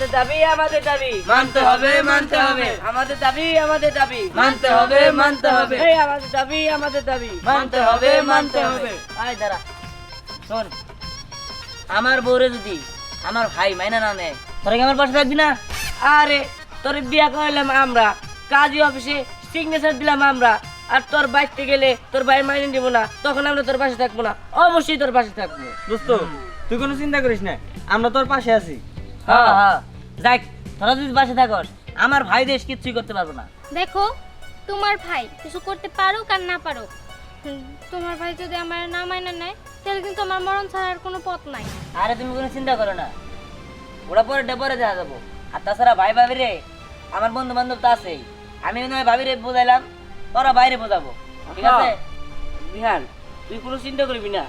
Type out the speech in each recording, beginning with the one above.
আমাদের দাবি আমাদের দাবি। মানতে হবে মানতে হবে। আমাদের দাবি আমাদের দাবি। মানতে হবে মানতে হবে। এই আমাদের দাবি আমাদের দাবি। মানতে হবে মানতে হবে। আয় দাঁড়া। শোন আমার বউরে যদি আমার ভাই মাইনা না নেয় তোরা কি আমার পাশে থাকবি না? আরে তোর বিয়া করলাম আমরা কাজী অফিসে সিগনেচার দিলাম আমরা আর তোর বাইতে গেলে তোর ভাই মাইনে দিব না তখন আমরা তোর পাশে থাকব না। অবশ্যই তোর পাশে থাকব। দোস্ত তুই কোনো চিন্তা করিস না আমরা তোর পাশে আছি। হ্যাঁ হ্যাঁ। যাক তোরা যদি পাশে থাকস আমার ভাই দেশ কিচ্ছুই করতে পারব না। দেখো তোমার ভাই কিছু করতে পারুক আর না পারুক। হুম, তোমার ভাই যদি আমার না মাইনা নেয় তাহলে কিন্তু আমার মরণ ছাড়ার কোনো পথ নাই। আরে তুমি কোনো চিন্তা করো না। ওরা পরে ডেপরে দেখা যাব। আর তাছাড়া ভাই ভাবি রে আমার বন্ধু বান্ধব তো আছেই। আমি নয় ভাবি রে বোঝাইলাম ওরা বাইরে বোঝাবো। ঠিক আছে? বিহান তুই কোনো চিন্তা করবি না।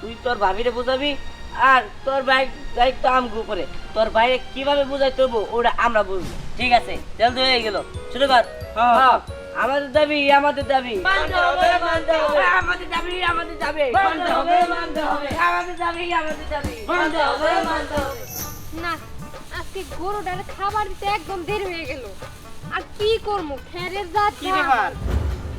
তুই তোর ভাবিরে বোঝাবি আর তোর ভাই দায়িত্ব আমগো করে তোর ভাইরে কীভাবে বোঝাইতে হব ওটা আমরা বুঝব। ঠিক আছে? জলদি হয়ে গেল। শুরু কর। হ্যাঁ। আমাদের দাবি আমাদের দাবি। মানতে হবে, মানতে হবে। আমাদের দাবি আমাদের দাবি। মানতে হবে, মানতে হবে। আমাদের দাবি আমাদের দাবি। মানতে হবে মানতে হবে। না আজকে গরুটার খাবার দিতে একদম দেরি হয়ে গেল। আর কি করব? ফেরের যা কি ব্যাপার?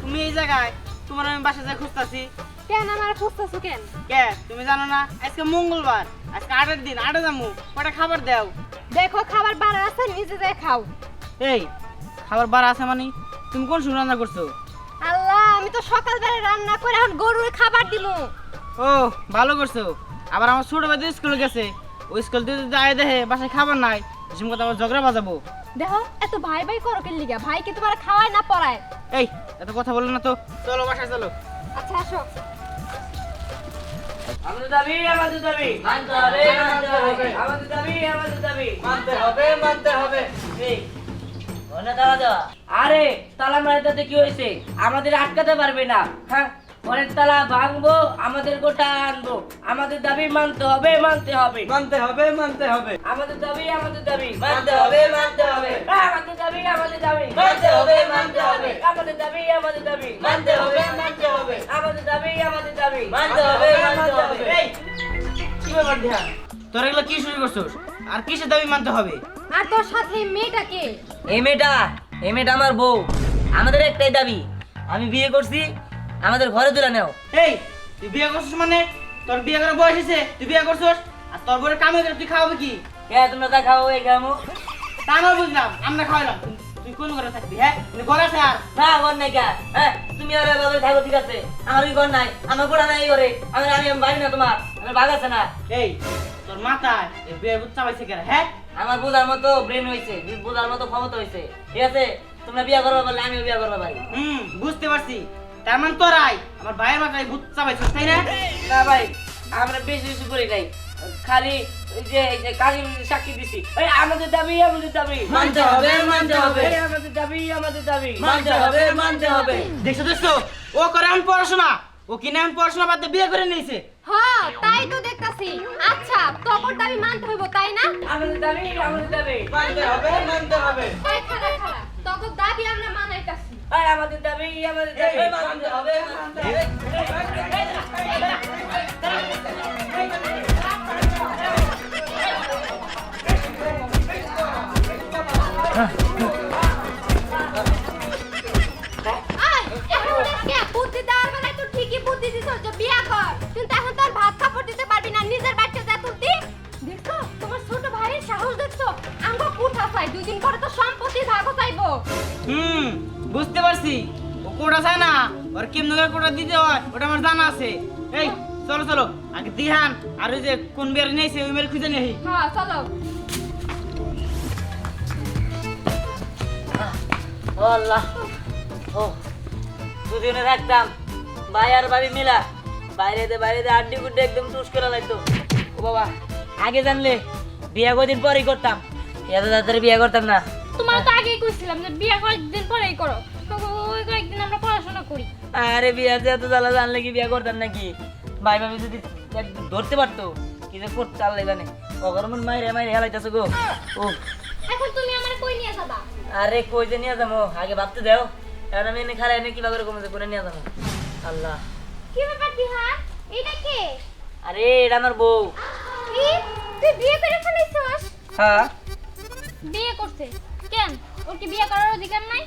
তুমি এই জায়গায় তোমার আমি বাসা যায় খুঁজতাছি কেন আমার খুঁজতেছো কেন? কে? তুমি জানো না? আজকে মঙ্গলবার। আজকে আটের দিন আটে যামু। কটা খাবার দাও? দেখো খাবার বার আছে নিজে যায় খাও। এই খাবার বার আছে মানে? তুমি কোন সময় রান্না করছ? আল্লাহ আমি তো সকালবেলা রান্না করে এখন গরুর খাবার দিমু। ও ভালো করছ। আবার আমার ছোট ভাই স্কুলে গেছে। ওই স্কুল থেকে যায় দেখে বাসায় খাবার নাই। এসব কথা আবার ঝগড়া বাজাবো। দেখো এত ভাই ভাই করো কেন লিগা? ভাই কি তোমার খাওয়ায় না পড়ায়? এই এত কথা বলল না তো? চলো বাসায় চলো। আচ্ছা আসো। আমাদের দাবি আমাদের দাবি। মানতে হবে মানতে হবে। আমাদের দাবি আমাদের দাবি। মানতে হবে মানতে হবে। আরে তালা মারাতে কি হয়েছে? আমাদের আটকাতে পারবে না। হ্যাঁ পরের তালা ভাঙবো আমাদের গোটা আনব। আমাদের দাবি মানতে হবে মানতে হবে। মানতে হবে মানতে হবে। আমাদের দাবি আমাদের দাবি। মানতে হবে মানতে হবে। আমাদের দাবি আমাদের দাবি। মানতে হবে মানতে হবে। আমাদের দাবি আমাদের দাবি। মানতে হবে দাবি আমাদের দাবি মানতে হবে মানতে হবে। এই কি ব্যাপার ধ্যান? তোর এগুলো কি শুরু করছোস? আর কিসের দাবি মানতে হবে? আর তোর সাথে মেয়েটাকে এই মেয়েটা এই মেয়েটা আমার বউ। আমাদের একটাই দাবি। আমি বিয়ে করছি আমাদের ঘরে তুলে নেও। এই তুই বিয়ে করছিস মানে? তোর বিয়ে করার বয়স হয়েছে তুই বিয়ে করছিস? আর তোর বউয়ের কামে করে তুই খাওয়াবে কি? কে তোমরা তা খাও এই খামো তা আমরা বুঝলাম আমরা খাওয়ালাম তুই- কোন ঘরে থাকবি হ্যাঁ? তুই ঘরে আছে আর? না ঘর নাই কে হ্যাঁ? তুমি আর বাবা থাকো ঠিক আছে? আমার ওই ঘর নাই আমার গোড়া নাই ঘরে। আমি আমি বাড়ি না তোমার আমার বাঘ আছে না। এই তোর মাথায় বিয়ের বুচ্চা পাইছে কেন হ্যাঁ? আমার বোঝার মতো ব্রেন হয়েছে বোঝার মতো ক্ষমতা হয়েছে ঠিক আছে? তোমরা বিয়ে করবা বললে আমিও বিয়ে করবা পারি হুম বুঝতে পারছি। তার মানে তোরাই আমার ভাইয়ের মাথায় বুচ্চা পাইছিস তাই না? না ভাই আমরা বেশি বেশি করি নাই। খালি যে যে কাজী সাক্ষী দিছি ওই আমাদের দাবি আমাদের দাবি মানতে হবে মানতে হবে এই আমাদের দাবি আমাদের দাবি মানতে হবে মানতে হবে দেখছ দেখছ ও করে এখন পড়াশোনা ও কিনা এখন পড়াশোনা বাদ দিয়ে বিয়ে করে নিয়েছে হ্যাঁ তাই তো দেখতাছি আচ্ছা তখন দাবি মানতে হইব তাই না আমাদের দাবি আমাদের দাবি মানতে হবে মানতে হবে এই খারা খারা তখন দাবি আমরা মানাইতাছি এই আমাদের দাবি আমাদের দাবি মানতে হবে মানতে হবে বুঝতে পারছি। ও কোটা চায় ওর কেমন কোটা দিতে হয়, ওটা আমার জানা আছে। এই, চলো চলো, আগে আর ওই যে কোন বিয়ার নিয়েছে, ওই মেয়ের খুঁজে নেই হ্যাঁ চলো। আল্লাহ। ও দুদিনে থাকতাম ভাই আর ভাবি মিলা। বাইরেতে বাইরেতে আড্ডি গুড্ডি একদম টুস করে লাগতো ও বাবা আগে জানলে বিয়া কদিন পরেই করতাম। এত তাড়াতাড়ি বিয়ে করতাম না। তোমার তো আগেই কইছিলাম যে বিয়া কয়েকদিন পরেই করো। ওই কয়েকদিন আমরা পড়াশোনা করি। আরে বিয়া যে এত জ্বালা জানলে কি বিয়ে করতাম নাকি? ভাই ভাবি যদি ধরতে পারতো কি যে করতে আল্লাহ জানে। অগর মন মাইরে মাইরে হেলাইতেছে গো। ও এখন তুমি আমার কই নিয়ে যাবা? আরে কই যে নিয়ে যাব? আগে ভাবতে দাও। কারণ আমি এনে খালা এনে কীভাবে কমেছে করে নিয়ে যাব? আল্লাহ। কি ব্যাপার দিহান এটা কে? আরে এটা আমার বউ। কি? তুই বিয়ে করে ফেলেছিস? হ্যাঁ। বিয়ে করছে। কেন? ওর কি বিয়ে করার অধিকার নাই?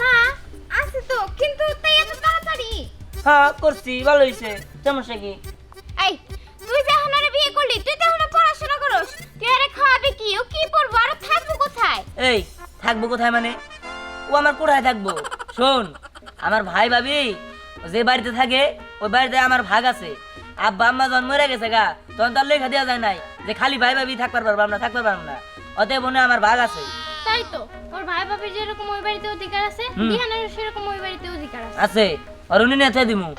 না আছে তো কিন্তু তাই এত তাড়াতাড়ি? হ্যাঁ করছি ভালো হয়েছে সমস্যা কি? কোথায়? এই থাকব কোথায় মানে? ও আমার কোথায় থাকব? শোন আমার ভাই ভাবি যে বাড়িতে থাকে ওই বাড়িতে আমার ভাগ আছে। আব্বা আম্মা জন্ম হয়ে গেছে গা তখন তার লেখা দেওয়া যায় নাই যে খালি ভাই ভাবি থাকতে পারব আমরা থাকতে পারব না। অতএব মনে আমার ভাগ আছে। তাই তো ওর ভাই ভাবির যেরকম ওই বাড়িতে অধিকার আছে হুম। দিহানের সেরকম ওই বাড়িতে অধিকার আছে। আছে আর উনি নেতে দিমু।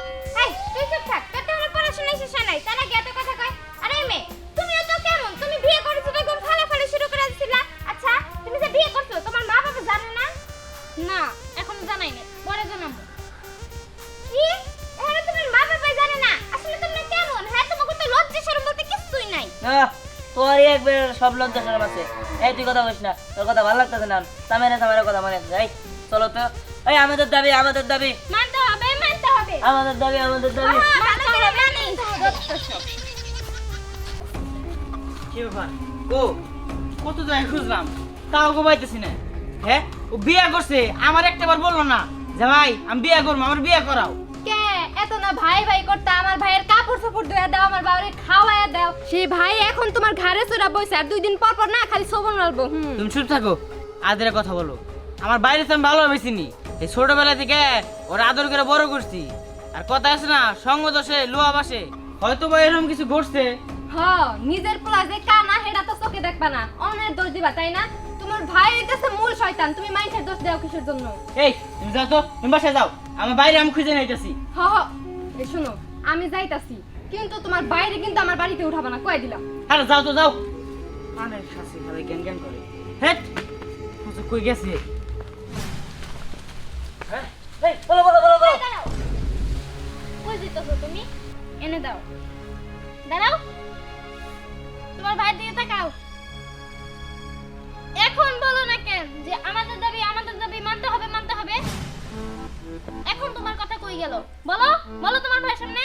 একবার সব লজ্জা সরম আছে। এই তুই কথা বলিস না। তোর কথা ভালো লাগতেছে না। তামেরা তামেরা কথা মনে আছে। এই চলো তো। এই আমাদের দাবি আমাদের দাবি। মানতে হবে মানতে হবে। আমাদের দাবি আমাদের দাবি। মানতে হবে মানি কি ব্যাপার? ও কত জায়গায় খুঁজলাম। তাও গো পাইতেছি না। হ্যাঁ? ও বিয়ে করছে। আমার একটাবার বলল না যে ভাই আমি বিয়ে করব আমার বিয়ে করাও। কে? এত না ভাই ভাই করতে আমার ভাইয়ের চোপড় ধুয়ে দাও আমার বাবারে খাওয়ায়া দাও। সেই ভাই এখন তোমার ঘাড়ে চড়া বসে আর দুই দিন পর পর না খালি শোভন মারবো হুম। তুমি চুপ থাকো আদের কথা বলো। আমার বাইরে তো আমি ভালোভাবে চিনি এই ছোটবেলা থেকে ওর আদর করে বড় করছি। আর কথা আছে না সঙ্গ দোষে লোয়া বাসে। হয়তো বা এরকম কিছু ঘটছে। হ নিজের পোলা যে কানা হেডা তো চোখে দেখবা না। অন্যের দোষ দিবা তাই না? তোমার ভাই হইতেছে মূল শয়তান তুমি মাইন্ডের দোষ দাও কিসের জন্য? এই তুমি যাও তো তুমি বাসায় যাও। আমার বাইরে আমি খুঁজে নাইতেছি হ হ। এই শোনো আমি যাইতাছি। কিন্তু তোমার বাইরে কিন্তু আমার বাড়িতে উঠাবা না কয়ে দিলাম। আরে যাও তো যাও। আরে শাসি খালি গ্যাং গ্যাং করে। হেট। তুই কই গেছে? হ্যাঁ? এই, বলো বলো বলো বলো। কই দিতেছো তুমি? এনে দাও। দাঁড়াও। তোমার ভাই দিয়ে তাকাও। এখন তোমার কথা কই গেল? বলো বলো তোমার ভাইয়ের সামনে।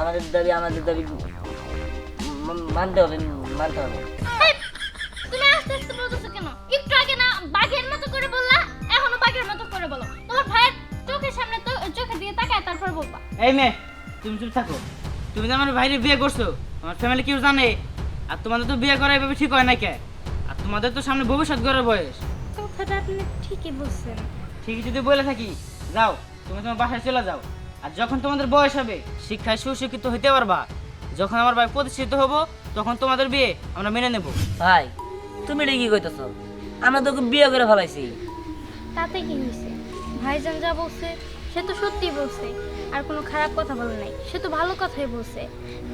আমাদের দাবি আমাদের দাবি মানতে হবে মানতে হবে। তুমি আস্তে আস্তে বলতেছো কেন? একটু আগে না বাঘের মতো করে বললা এখনও বাঘের মতো করে বলো। তোমার ভাইয়ের চোখের সামনে তো চোখে দিয়ে তাকায় তারপর বলবা। এই মেয়ে তুমি চুপ থাকো। তুমি যে আমার ভাইরে বিয়ে করছ আমার ফ্যামিলি কেউ জানে? আর তোমাদের তো বিয়ে করা এভাবে ঠিক হয় না কে? আর তোমাদের তো সামনে ভবিষ্যৎ গড়ার বয়স। কথাটা আপনি ঠিকই বলছেন। ঠিকই যদি বলে থাকি যাও তুমি তোমার বাসায় চলে যাও। আর যখন তোমাদের বয়স হবে শিক্ষায় সুশিক্ষিত হইতে পারবা। যখন আমার ভাই প্রতিষ্ঠিত হব তখন তোমাদের বিয়ে আমরা মেনে নেব। ভাই তুমি এটা কি কইতেছ? আমরা তোকে বিয়ে করে ফেলাইছি। তাতে কি হয়েছে ভাইজান যা বলছে সে তো সত্যি বলছে। আর কোনো খারাপ কথা বলে নাই সে তো ভালো কথাই বলছে।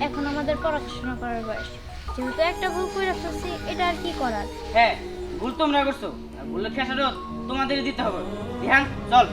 এখন আমাদের পড়াশোনা করার বয়স। যেহেতু একটা ভুল করে ফেলছি এটা আর কি করার? হ্যাঁ ভুল তোমরা করছ। ভুলের খেসারত তোমাদেরই দিতে হবে। ধ্যান চল।